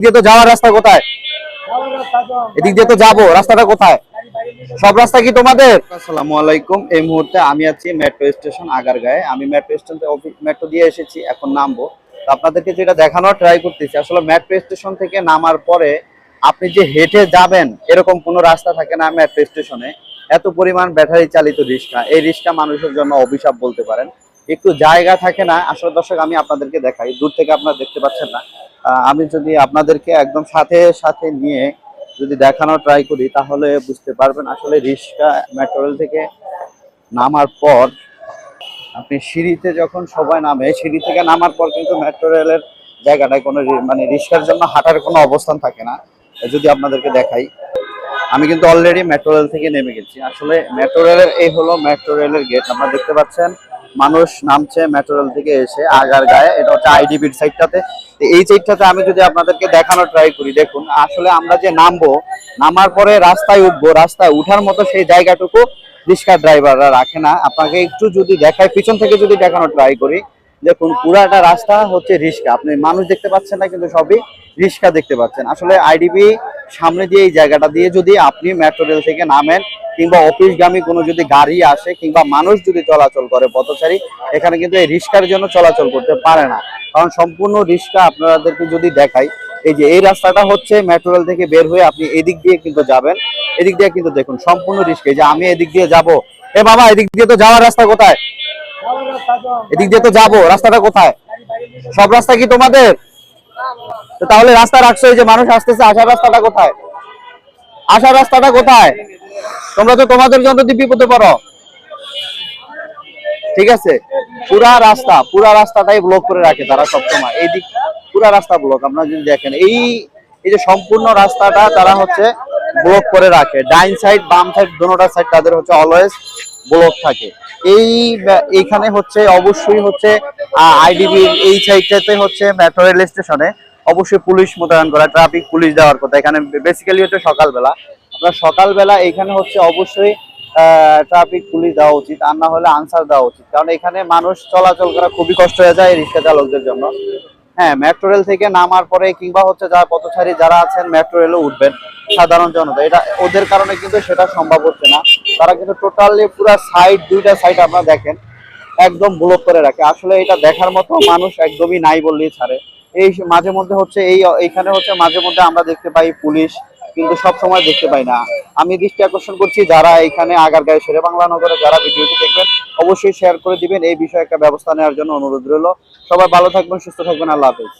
দিয়ে তো যাওয়ার রাস্তা কোথায়? এদিক দিয়ে তো যাব, রাস্তাটা কোথায়? সব রাস্তা কি তোমাদের? আসসালামু আলাইকুম। এই মুহূর্তে আমি আছি মেট্রো স্টেশন আগারগাঁয়ে। আমি মেট্রো স্টেশন মেট্রো দিয়ে এসেছি, এখন নামবো। আপনাদেরকে যেটা দেখানোর ট্রাই করতেছি, আসলে মেট্রো স্টেশন থেকে নামার পরে আপনি যে হেঁটে যাবেন, এরকম কোনো রাস্তা থাকে না মেট্রো স্টেশনে। এত পরিমাণ ব্যাটারি চালিত রিক্সা। এই রিক্সা মানুষের জন্য অভিশাপ বলতে পারেন। একটু জায়গা থাকে না, আসলে দর্শক, আমি আপনাদেরকে দেখাই। দূর থেকে আপনারা দেখতে পাচ্ছেন না। আমি যদি আপনাদেরকে একদম সাথে সাথে নিয়ে যদি দেখানো ট্রাই করি, তাহলে বুঝতে পারবেন আসলে রিক্সা মেট্রো রেল থেকে নামার পর আপনি সিঁড়িতে যখন সবাই নামে, সিঁড়ি থেকে নামার পর কিন্তু মেট্রো জায়গাটায় কোনো মানে রিক্সার জন্য হাঁটার কোনো অবস্থান থাকে না। যদি আপনাদেরকে দেখাই, আমি কিন্তু অলরেডি মেট্রো রেল থেকে নেমে গেছি। আসলে মেট্রো এই হলো মেট্রো গেট আপনারা দেখতে পাচ্ছেন মানুষ নামছে মেট্রো থেকে এসে আগার গায়ে। এটা হচ্ছে আইডিবির সাইডটাতে তো এই সাইডটাতে আমি যদি আপনাদেরকে দেখানোর ট্রাই করি, দেখুন, আসলে আমরা যে নামবো, নামার পরে রাস্তায় উঠবো, রাস্তায় উঠার মতো সেই জায়গাটুকু রিক্সা ড্রাইভাররা রাখে না। আপনাকে একটু যদি দেখায়, পিছন থেকে যদি দেখানোর ট্রাই করি দেখুন, পুরাটা রাস্তা হচ্ছে রিক্সা। আপনি মানুষ দেখতে পাচ্ছেন না, কিন্তু সবই রিক্সা দেখতে পাচ্ছেন। আসলে আইডিবি সামনে দিয়ে এই জায়গাটা দিয়ে যদি আপনি মেট্রো রেল থেকে নামেন, কিংবা অফিসগামী কোনো যদি গাড়ি আসে, কিংবা মানুষ যদি চলাচল করে পথচারী, এখানে কিন্তু এই রিক্সার জন্য চলাচল করতে পারে না। কারণ সম্পূর্ণ রিক্সা আপনাদেরকে যদি দেখাই, এই যে এই রাস্তাটা হচ্ছে মেট্রো রেল থেকে বের হয়ে আপনি এদিক দিয়ে কিন্তু যাবেন। এদিক দিয়ে কিন্তু দেখুন, সম্পূর্ণ রিক্সা। যে আমি এদিক দিয়ে যাব। এ বাবা, এদিক দিয়ে তো যাওয়ার রাস্তা কোথায়? এদিক দিয়ে তো যাব, রাস্তাটা কোথায়? সব রাস্তা কি তোমাদের? তাহলে রাস্তা রাখছো যে মানুষ আসতেছে, আসার রাস্তাটা কোথায়? আসার রাস্তাটা কোথায়? তোমরা তো তোমাদের জন্য বিপদে পড়ো। ঠিক আছে? পুরা রাস্তা, পুরা রাস্তাটাই ব্লক করে রাখে তারা সবসময়। এই দিক, পুরা রাস্তা ব্লক আপনারা যদি দেখেন, এই এই যে সম্পূর্ণ রাস্তাটা তারা হচ্ছে ব্লক করে রাখে। ডাইন সাইড বাম সাইড দোনোটা সাইড তাদের হচ্ছে অলওয়েজ ব্লক থাকে। এই এইখানে হচ্ছে অবশ্যই হচ্ছে আইডিবি এই সাইডটাতে হচ্ছে মেট্রো রেল স্টেশনে অবশ্যই পুলিশ মোতায়েন করা ট্রাফিক পুলিশ দেওয়ার কথা। এখানে বেসিক্যালি হচ্ছে সকালবেলা। আপনার সকালবেলা এখানে হচ্ছে অবশ্যই ট্রাফিক পুলিশ দেওয়া উচিত। আর না হলে আনসার দেওয়া উচিত। কারণ এখানে মানুষ চলাচল করা খুবই কষ্ট হয়ে যায় রিক্সা চালকদের জন্য। হ্যাঁ মেট্রো রেল থেকে নামার পরে কিংবা হচ্ছে যারা পথচারী যারা আছেন মেট্রো রেলে উঠবেন, সাধারণ জনতা। এটা ওদের কারণে কিন্তু সেটা সম্ভব হচ্ছে না। তারা কিন্তু টোটালি পুরো সাইড দুইটা সাইড আপনারা দেখেন, একদম ব্লক করে রাখে। আসলে এটা দেখার মতো মানুষ একদমই নাই বললেই ছাড়ে। এই মাঝে মধ্যে হচ্ছে এই, এইখানে হচ্ছে মাঝে মধ্যে আমরা দেখতে পাই পুলিশ, কিন্তু সব সময় দেখতে পাই না। আমি দৃষ্টি আকর্ষণ করছি যারা এখানে আগারগাঁও শেরে বাংলা নগরে যারা ভিডিওটি দেখবেন অবশ্যই শেয়ার করে দিবেন। এই বিষয়ে একটা ব্যবস্থা নেওয়ার জন্য অনুরোধ রইল। সবাই ভালো থাকবেন, সুস্থ থাকবেন। আল্লাহ হাফেজ।